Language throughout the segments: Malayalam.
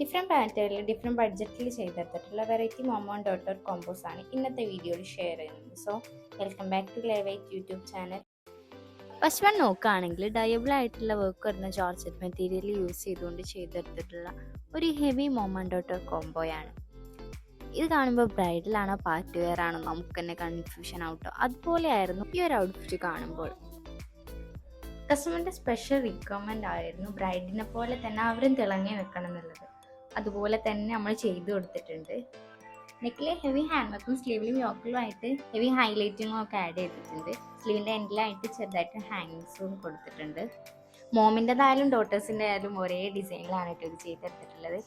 ഡിഫറെന്റ് പാറ്റേണിൽ ഡിഫറെന്റ് ബഡ്ജറ്റിൽ ചെയ്തെടുത്തിട്ടുള്ള വെറൈറ്റി മോമോ ഡോട്ട് ഡോട്ട് കോമ്പോസ് ആണ് ഇന്നത്തെ വീഡിയോയിൽ ഷെയർ ചെയ്യുന്നത്. So welcome back to Levate YouTube channel first one നോക്കുകയാണെങ്കിൽ ഡയബിൾ ആയിട്ടുള്ള വർക്ക് വരുന്ന ജോർജറ്റ് മെറ്റീരിയൽ യൂസ് ചെയ്തുകൊണ്ട് ചെയ്തെടുത്തിട്ടുള്ള ഒരു ഹെവി മോമോൺ ഡോട്ടർ കോംബോയാണ് ഇത് കാണുമ്പോൾ ബ്രൈഡലാണോ പാർട്ടി വെയർ ആണോ നമുക്ക് തന്നെ കൺഫ്യൂഷൻ ഔട്ടോ അതുപോലെയായിരുന്നു ഈ ഒരു ഔട്ട്ഫിറ്റ് കാണുമ്പോൾ. കസ്റ്റമറിന്റെ സ്പെഷ്യൽ റിക്വയർമെന്റ് ആയിരുന്നു ബ്രൈഡിനെ പോലെ തന്നെ അവരും തിളങ്ങി വെക്കണം എന്നുള്ളത്. അതുപോലെ തന്നെ നമ്മൾ ചെയ്ത് കൊടുത്തിട്ടുണ്ട്. നെക്കിൽ ഹെവി ഹാൻഡ് വർക്കും സ്ലീവിലും യോക്കിലും ആയിട്ട് ഹെവി ഹൈലൈറ്റിങ്ങും ഒക്കെ ആഡ് ചെയ്തിട്ടുണ്ട്. സ്ലീവിന്റെ എൻഡിലായിട്ട് ചെറുതായിട്ട് ഹാങ്ങിങ്സും കൊടുത്തിട്ടുണ്ട്. മോമിന്റെതായാലും ഡോട്ടേഴ്സിന്റെ ആയാലും ഒരേ ഡിസൈനിലാണ് കേട്ടോ ഇത് ചെയ്തെടുത്തിട്ടുള്ളത്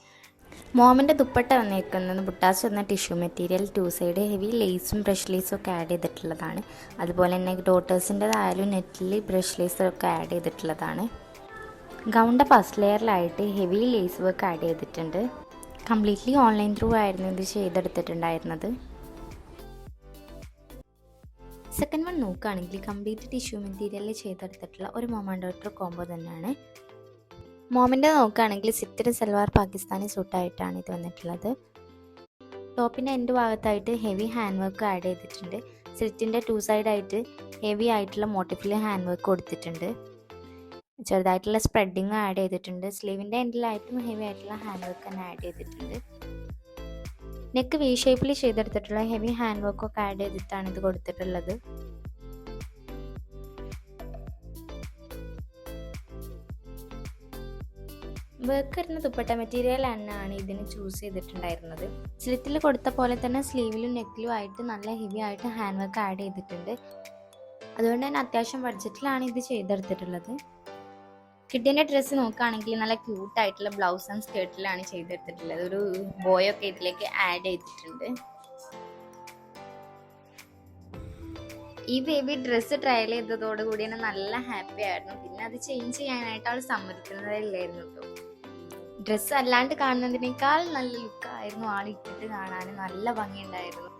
മോമിന്റെ ദുപ്പട്ട വന്നിരിക്കുന്നത് ബുട്ടാസ് എന്ന tissue material two side heavy ലേസും brush ലേസും ഒക്കെ ആഡ് ചെയ്തിട്ടുള്ളതാണ്. അതുപോലെ തന്നെ ഡോട്ടേഴ്സിന്റെതായാലും നെറ്റിൽ ബ്രഷ് ലേസും ഒക്കെ ആഡ് ചെയ്തിട്ടുള്ളതാണ്. ഗൗണിന്റെ ഫസ്റ്റ് ലെയറിലായിട്ട് ഹെവി ലേസ് വർക്ക് ആഡ് ചെയ്തിട്ടുണ്ട്. കംപ്ലീറ്റ്ലി ഓൺലൈൻ ത്രൂ ആയിരുന്നു ഇത് ചെയ്തെടുത്തിട്ടുണ്ടായിരുന്നത്. സെക്കൻഡ് വൺ നോക്കുകയാണെങ്കിൽ കംപ്ലീറ്റ് ടിഷ്യൂ മെറ്റീരിയലിൽ ചെയ്തെടുത്തിട്ടുള്ള ഒരു മൊമൻ ഡോക്ടർ കോംബോ തന്നെയാണ്. മോമിന്റെ നോക്കുകയാണെങ്കിൽ സിറ്റർ സൽവാർ പാകിസ്ഥാനി സൂട്ടായിട്ടാണ് ഇത് വന്നിട്ടുള്ളത്. ടോപ്പിന്റെ എന്റെ ഭാഗത്തായിട്ട് ഹെവി ഹാൻഡ് വർക്ക് ആഡ് ചെയ്തിട്ടുണ്ട്. സിറ്റിന്റെ ടു സൈഡായിട്ട് ഹെവി ആയിട്ടുള്ള മോട്ടിഫിൽ ഹാൻഡ് വർക്ക് കൊടുത്തിട്ടുണ്ട്. ചെറുതായിട്ടുള്ള സ്പ്രെഡിങ് ആഡ് ചെയ്തിട്ടുണ്ട്. സ്ലീവിന്റെ എൻഡിലായിട്ടും ഹെവി ആയിട്ടുള്ള ഹാൻഡ് വർക്ക് തന്നെ ആഡ് ചെയ്തിട്ടുണ്ട്. നെക്ക് വി ഷേപ്പിൽ ചെയ്തെടുത്തിട്ടുള്ള ഹെവി ഹാൻഡ് വർക്കൊക്കെ ആഡ് ചെയ്തിട്ടാണ് ഇത് കൊടുത്തിട്ടുള്ളത്. വർക്ക് വരുന്ന ദുപ്പട്ട മെറ്റീരിയൽ തന്നെയാണ് ഇതിന് ചൂസ് ചെയ്തിട്ടുണ്ടായിരുന്നത്. സ്ലിറ്റിൽ കൊടുത്ത പോലെ തന്നെ സ്ലീവിലും നെക്കിലും ആയിട്ട് നല്ല ഹെവി ആയിട്ട് ഹാൻഡ് വർക്ക് ആഡ് ചെയ്തിട്ടുണ്ട്. അതുകൊണ്ട് തന്നെ അത്യാവശ്യം ബഡ്ജറ്റിലാണ് ഇത് ചെയ്തെടുത്തിട്ടുള്ളത്. കിഡിന്റെ ഡ്രസ്സ് നോക്കുകയാണെങ്കിൽ നല്ല ക്യൂട്ട് ആയിട്ടുള്ള ബ്ലൗസ് ആൻഡ് സ്കേർട്ടിലാണ് ചെയ്തെടുത്തിട്ടുള്ളത്. ഒരു ബോയ് ഒക്കെ ഇതിലേക്ക് ആഡ് ചെയ്തിട്ടുണ്ട്. ഈ ബേബി ഡ്രസ്സ് ട്രയൽ ചെയ്തതോടുകൂടി തന്നെ നല്ല ഹാപ്പി ആയിരുന്നു. പിന്നെ അത് ചേഞ്ച് ചെയ്യാനായിട്ട് അവൾ സമ്മതിക്കുന്നതല്ലായിരുന്നു കേട്ടോ. ഡ്രസ്സ് അല്ലാണ്ട് കാണുന്നതിനേക്കാൾ നല്ല ലുക്കായിരുന്നു ആൾ ഇട്ടിട്ട് കാണാൻ. നല്ല ഭംഗിയുണ്ടായിരുന്നു.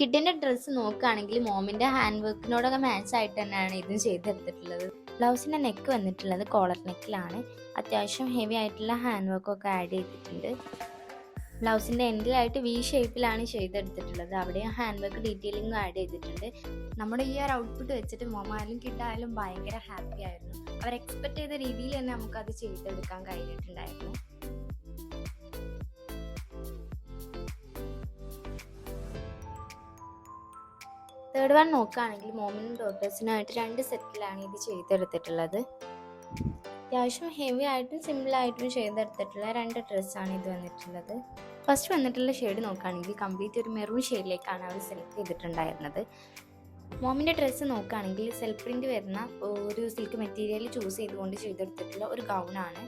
കിഡിന്റെ ഡ്രസ്സ് നോക്കുകയാണെങ്കിൽ മോമിന്റെ ഹാൻഡ് വർക്കിനോടൊക്കെ മാച്ച് ആയിട്ട് തന്നെയാണ് ഇതും ചെയ്തെടുത്തിട്ടുള്ളത്. ബ്ലൗസിന്റെ നെക്ക് വന്നിട്ടുള്ളത് കോളർ നെക്കിലാണ് അത്യാവശ്യം ഹെവി ആയിട്ടുള്ള ഹാൻഡ് വർക്കൊക്കെ ആഡ് ചെയ്തിട്ടുണ്ട്. ബ്ലൗസിന്റെ എൻഡിലായിട്ട് വി ഷേപ്പിലാണ് ചെയ്തെടുത്തിട്ടുള്ളത്. അവിടെ ഹാൻഡ് വർക്ക് ഡീറ്റെയിലിംഗ് ആഡ് ചെയ്തിട്ടുണ്ട്. നമ്മുടെ ഈ ഒരു ഔട്ട്പുട്ട് വെച്ചിട്ട് മോമായാലും കിട്ടായാലും ഭയങ്കര ഹാപ്പി ആയിരുന്നു. അവർ എക്സ്പെക്ട് ചെയ്ത രീതിയിൽ തന്നെ നമുക്കത് ചെയ്തെടുക്കാൻ കഴിഞ്ഞിട്ടുണ്ടായിരുന്നു. തേർഡ് വൺ നോക്കുകയാണെങ്കിൽ മോമിനും ഡോട്ടേഴ്സിനുമായിട്ട് രണ്ട് സെറ്റിലാണ് ഇത് ചെയ്തെടുത്തിട്ടുള്ളത്. അത്യാവശ്യം ഹെവി ആയിട്ടും സിമ്പിൾ ആയിട്ടും ചെയ്തെടുത്തിട്ടുള്ള രണ്ട് ഡ്രസ്സാണ് ഇത് വന്നിട്ടുള്ളത്. ഫസ്റ്റ് വന്നിട്ടുള്ള ഷെയ്ഡ് നോക്കുകയാണെങ്കിൽ കംപ്ലീറ്റ് ഒരു മെറൂൺ ഷെയ്ഡിലേക്കാണ് അവർ സെലക്ട് ചെയ്തിട്ടുണ്ടായിരുന്നത്. മോമിന്റെ ഡ്രസ്സ് നോക്കുകയാണെങ്കിൽ സെൽഫ് പ്രിന്റ് വരുന്ന ഒരു സിൽക്ക് മെറ്റീരിയൽ ചൂസ് ചെയ്തുകൊണ്ട് ചെയ്തെടുത്തിട്ടുള്ള ഒരു ഗൗണാണ്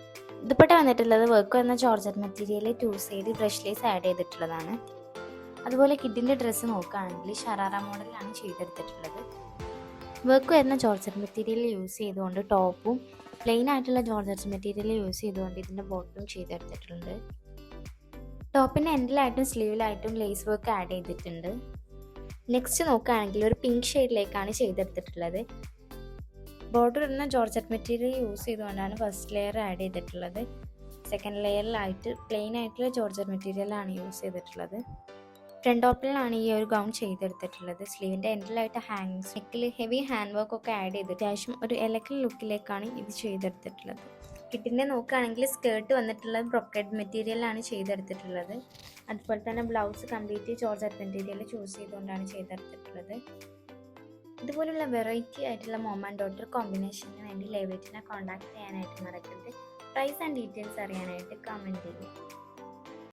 ദുപ്പട്ട വന്നിട്ടുള്ളത് വർക്ക് വരുന്ന ജോർജറ്റ് മെറ്റീരിയൽ ചൂസ് ചെയ്ത് ബ്രഷ്ലേസ് ആഡ് ചെയ്തിട്ടുള്ളതാണ്. അതുപോലെ കിഡിന്റെ ഡ്രസ്സ് നോക്കുകയാണെങ്കിൽ ഷറാറ മോഡലിലാണ് ചെയ്തെടുത്തിട്ടുള്ളത്. വർക്ക് വരുന്ന ജോർജറ്റ് മെറ്റീരിയൽ യൂസ് ചെയ്തുകൊണ്ട് ടോപ്പും പ്ലെയിൻ ആയിട്ടുള്ള ജോർജറ്റ് മെറ്റീരിയൽ യൂസ് ചെയ്തുകൊണ്ട് ഇതിന്റെ ബോട്ടും ചെയ്തെടുത്തിട്ടുണ്ട്. ടോപ്പിന്റെ എൻഡിലായിട്ടും സ്ലീവിലായിട്ടും ലേസ് വർക്ക് ആഡ് ചെയ്തിട്ടുണ്ട്. നെക്സ്റ്റ് നോക്കുകയാണെങ്കിൽ ഒരു പിങ്ക് ഷെയ്ഡിലേക്കാണ് ചെയ്തെടുത്തിട്ടുള്ളത്. ബോർഡർ വരുന്ന ജോർജറ്റ് മെറ്റീരിയൽ യൂസ് ചെയ്തുകൊണ്ടാണ് ഫസ്റ്റ് ലെയർ ആഡ് ചെയ്തിട്ടുള്ളത്. സെക്കൻഡ് ലെയറിലായിട്ട് പ്ലെയിൻ ആയിട്ടുള്ള ജോർജറ്റ് മെറ്റീരിയലാണ് യൂസ് ചെയ്തിട്ടുള്ളത്. ഫ്രണ്ട് ഓപ്പണിലാണ് ഈ ഒരു ഗൗൺ ചെയ്തെടുത്തിട്ടുള്ളത്. സ്ലീവിന്റെ എൻഡിലായിട്ട് ഹാങ്സ് നെക്കിൽ ഹെവി ഹാൻഡ് വർക്ക് ഒക്കെ ആഡ് ചെയ്ത് അത്യാവശ്യം ഒരു ഇലക്കൽ ലുക്കിലേക്കാണ് ഇത് ചെയ്തെടുത്തിട്ടുള്ളത്. കിട്ടിന്റെ നോക്കുകയാണെങ്കിൽ സ്കേർട്ട് വന്നിട്ടുള്ളത് ബ്രൊക്കഡ് മെറ്റീരിയലാണ് ചെയ്തെടുത്തിട്ടുള്ളത്. അതുപോലെ തന്നെ blouse complete georgette material choose ചെയ്തുകൊണ്ടാണ് ചെയ്തെടുത്തിട്ടുള്ളത്. ഇതുപോലുള്ള വെറൈറ്റി ആയിട്ടുള്ള മോം ആൻഡ് ഡോട്ടർ കോമ്പിനേഷന് വേണ്ടി ലേവേറ്റിനെ കോൺടാക്ട് ചെയ്യാനായിട്ട് മറക്കരുത്. പ്രൈസ് ആൻഡ് ഡീറ്റെയിൽസ് അറിയാനായിട്ട് കമന്റ് ചെയ്യുക